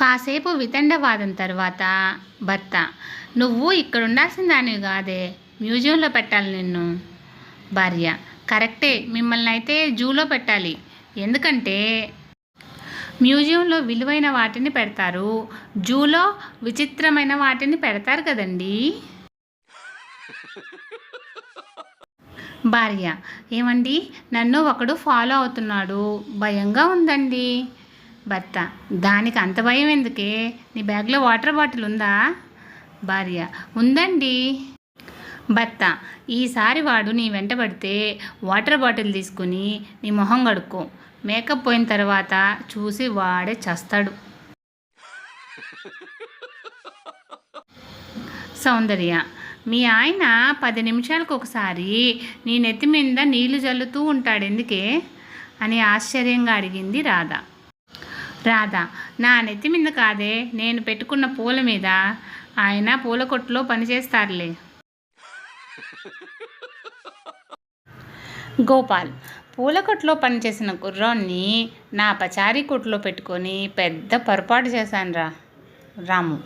కాసేపు వితండవాదం తర్వాత భర్త నువ్వు ఇక్కడ ఉండాల్సిన దానివి కాదే మ్యూజియంలో పెట్టాలి నిన్ను. భార్య కరెక్టే మిమ్మల్ని అయితే జూలో పెట్టాలి. ఎందుకంటే మ్యూజియంలో విలువైన వాటిని పెడతారు. జూలో విచిత్రమైన వాటిని పెడతారు కదండి. భార్య ఏమండి నన్ను ఒకడు ఫాలో అవుతున్నాడు. భయంగా ఉందండి. భర్త. దానికి అంత భయం ఎందుకే? నీ బ్యాగ్లో వాటర్ బాటిల్ ఉందా? భార్య. ఉందండి. భర్త ఈసారి వాడు నీ వెంట పడితే వాటర్ బాటిల్ తీసుకుని నీ మొహం కడుక్కో. మేకప్ పోయిన తర్వాత చూసి వాడే చస్తాడు. సౌందర్య మీ ఆయన పది నిమిషాలకు ఒకసారి నీ నెత్తి మీద నీళ్ళు జల్లుతూ ఉంటాడు. ఎందుకే? అని ఆశ్చర్యంగా అడిగింది రాధ. రాధ నా నెత్తి మీద కాదే నేను పెట్టుకున్న పూల మీద. ఆయన పూల కొట్టులో పనిచేస్తారులే గోపాల్ పూల కొట్టులో పనిచేసిన కుర్రాన్ని నా పచారీ కొట్టులో పెట్టుకొని పెద్ద పొరపాటు చేశాను రా. రాము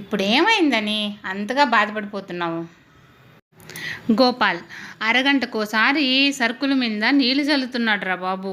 ఇప్పుడు ఏమైందని అంతగా బాధపడిపోతున్నావు? గోపాల్ అరగంటకోసారి సరుకుల మీద నీళ్ళు చల్లుతున్నాడు రా బాబు.